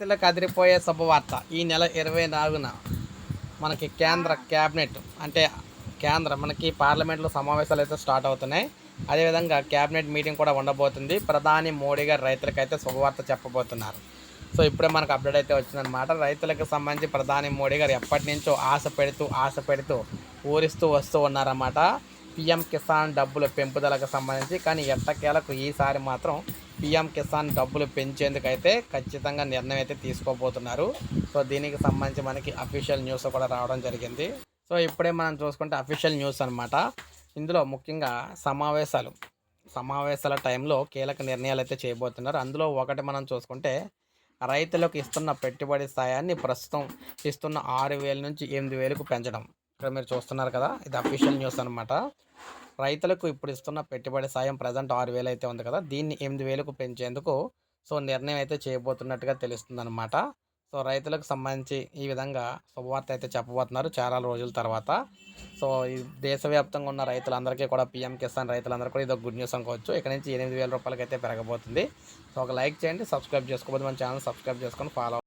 రైతులకు అదిరిపోయే శుభవార్త ఈ నెల ఇరవై నాలుగున మనకి కేంద్ర క్యాబినెట్ అంటే కేంద్ర మనకి పార్లమెంట్లో సమావేశాలు అయితే స్టార్ట్ అవుతున్నాయి. అదేవిధంగా క్యాబినెట్ మీటింగ్ కూడా ఉండబోతుంది. ప్రధాని మోడీ గారు రైతులకైతే శుభవార్త చెప్పబోతున్నారు. సో ఇప్పుడే మనకు అప్డేట్ అయితే వచ్చిందనమాట రైతులకు సంబంధించి ప్రధాని మోడీ గారు ఎప్పటి నుంచో ఆశ పెడుతూ ఆశ పెడుతూ ఊరిస్తూ వస్తూ ఉన్నారన్నమాట. పిఎం కిసాన్ డబ్బుల పెంపుదలకు సంబంధించి కానీ ఎట్టకేలకు ఈసారి మాత్రం పిఎం కిసాన్ డబ్బులు పెంచేందుకైతే ఖచ్చితంగా నిర్ణయం అయితే తీసుకోబోతున్నారు. సో దీనికి సంబంధించి మనకి అఫీషియల్ న్యూస్ కూడా రావడం జరిగింది. సో ఇప్పుడే మనం చూసుకుంటే అఫీషియల్ న్యూస్ అనమాట ఇందులో ముఖ్యంగా సమావేశాలు. సమావేశాల టైంలో కీలక నిర్ణయాలు అయితే చేయబోతున్నారు. అందులో ఒకటి మనం చూసుకుంటే రైతులకు ఇస్తున్న పెట్టుబడి సాయాన్ని ప్రస్తుతం ఇస్తున్న ఆరు వేల నుంచి ఎనిమిది వేలకు పెంచడం. ఇక్కడ మీరు చూస్తున్నారు కదా ఇది అఫీషియల్ న్యూస్ అనమాట రైతులకు ఇప్పుడు ఇస్తున్న పెట్టుబడి సాయం ప్రజెంట్ ఆరు వేలు అయితే ఉంది కదా దీన్ని ఎనిమిది వేలకు పెంచేందుకు సో నిర్ణయం అయితే చేయబోతున్నట్టుగా తెలుస్తుంది అనమాట సో రైతులకు సంబంధించి ఈ విధంగా శుభవార్త అయితే చెప్పబోతున్నారు చాలా రోజుల తర్వాత. సో ఈ దేశవ్యాప్తంగా ఉన్న రైతులందరికీ కూడా పిఎం కిసాన్ రైతులందరూ కూడా ఇది ఒక గుడ్ న్యూస్ అనుకోవచ్చు. ఇక్కడ నుంచి ఎనిమిది వేల రూపాయలకి అయితే పెరగబోతుంది. సో ఒక లైక్ చేయండి సబ్స్క్రైబ్ చేసుకోబోతుంది మన ఛానల్ సబ్స్క్రైబ్ చేసుకొని ఫాలో